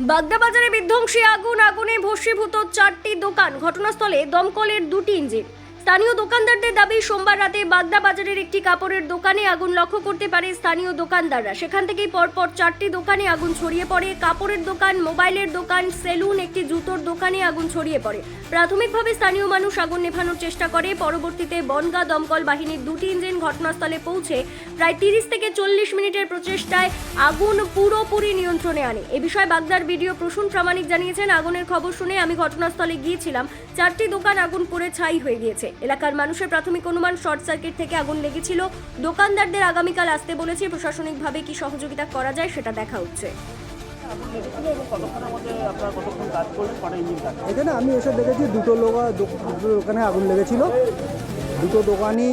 বাগদা বাজারে বিধ্বংসী আগুন আগুনে ভস্মীভূত চারটি দোকান। ঘটনাস্থলে দমকলের দুটি ইঞ্জিন। স্থানীয় দোকানদারদের দাবি, সোমবার রাতে বাগদা বাজারের একটি কাপড়ের দোকানে আগুন লক্ষ্য করতে পারে স্থানীয় দোকানদাররা। সেখান থেকেই পরপর চারটি দোকানে আগুন ছড়িয়ে পড়ে। কাপড়ের দোকান, মোবাইলের দোকান, সেলুন, একটি জুতোর দোকানে আগুন ছড়িয়ে পড়ে। প্রাথমিকভাবে স্থানীয় মানুষ আগুন নেভানোর চেষ্টা করে। পরবর্তীতে বনগা দমকল বাহিনীর দুটি ইঞ্জিন ঘটনাস্থলে পৌঁছে প্রায় তিরিশ থেকে চল্লিশ মিনিটের প্রচেষ্টায় আগুন পুরোপুরি নিয়ন্ত্রণে আনে। এ বিষয়ে বাগদার ভিডিও প্রসূন প্রামাণিক জানিয়েছেন। আগুনের খবর শুনে আমি ঘটনাস্থলে গিয়েছিলাম। চারটি দোকান আগুন পুড়ে ছাই হয়ে গিয়েছে। এলাকার মানুষের প্রাথমিক অনুমান শর্ট সার্কিট থেকে আগুন লেগেছিল। দোকানদারদের আগামীকাল আসতে বলেছে প্রশাসনিকভাবে কি সহযোগিতা করা যায় সেটা দেখা হচ্ছে। এখানে আমি এসে দেখেছি দুটো লোক দুটো দোকানে আগুন লেগেছিল। দুটো দোকানই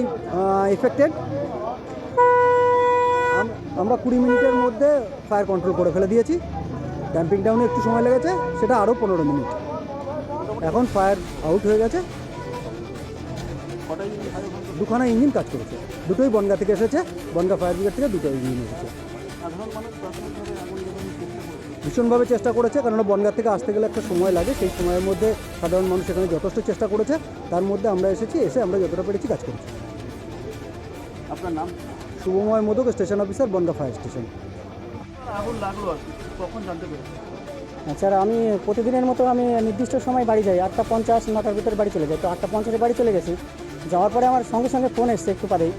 এফেক্টেড আমরা কুড়ি মিনিটের মধ্যে ফায়ার কন্ট্রোল করে ফেলে দিয়েছি। ড্যাম্পিং ডাউনে একটু সময় লেগেছে সেটা আরও পনেরো মিনিট। এখন ফায়ার আউট হয়ে গেছে। দুখানা ইঞ্জিন কাজ করেছে। দুটোই বনগা থেকে এসেছে বনগা ফায়ার ব্রিগেড থেকে দুটো ইঞ্জিন এসেছে। ভীষণভাবে চেষ্টা করেছে কারণ বনগা থেকে আসতে গেলে একটা সময় লাগে সেই সময়ের মধ্যে সাধারণ মানুষ এখানে যথেষ্ট চেষ্টা করেছে। তার মধ্যে আমরা এসেছি এসে আমরা যতটা পেরেছি কাজ করেছি। আপনার নাম? Shubhamoy Modak station officer Bongaon fire station আগুন লাগল কখন জানতে পেরেছেন? স্যার আমি প্রতিদিনের মতো আমি নির্দিষ্ট সময় বাড়ি যাই আটটা পঞ্চাশ নটার ভিতরে বাড়ি চলে যাই। তো আটটা পঞ্চাশে বাড়ি চলে গেছি যাওয়ার পরে আমার সঙ্গে সঙ্গে ফোন এসছে একটু পরেই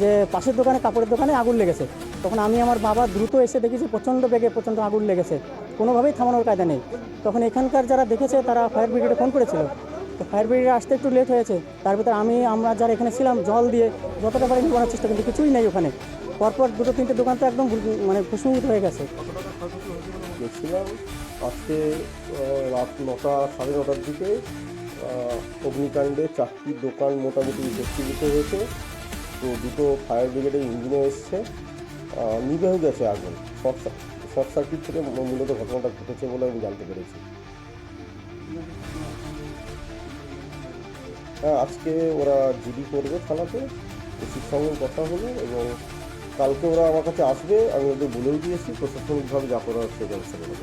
যে পাশের দোকানে, কাপড়ের দোকানে আগুন লেগেছে। তখন আমি আমার বাবা দ্রুত এসে দেখি যে প্রচণ্ড বেগে প্রচণ্ড আগুন লেগেছে। কোনোভাবেই থামানোর কায়দা নেই। তখন এখানকার যারা দেখেছে তারা ফায়ার ব্রিগেডে ফোন করেছিল। তো ফায়ার ব্রিগেডে আসতে একটু লেট হয়েছে। তার ভিতরে আমি, আমরা যারা এখানে ছিলাম, জল দিয়ে যতটা পারি নিবানোর চেষ্টা কিন্তু কিছুই নেই ওখানে। পরপর দুটো তিনটে দোকান তো একদম মানে ভূষণিত হয়ে গেছে। আজকে রাত নটা, সাড়ে নটার দিকে অগ্নিকাণ্ডে চারটি দোকান মোটামুটি ভর্তিভূত হয়েছে। তো দুটো ফায়ার ব্রিগেডের ইঞ্জিনও এসছে। হয়ে গেছে আগুন। শর্ট শর্ট সার্কিট থেকে মূলত ঘটনাটা ঘটেছে বলে আমি জানতে পেরেছি। হ্যাঁ আজকে ওরা জিডি করবে থানাতে। ওসির সঙ্গে কথা হলো এবং কালকে ওরা আমার কাছে আসবে। আমি ওদের বলেও দিয়েছি। প্রশাসনিকভাবে যা করার সে ব্যবস্থা করে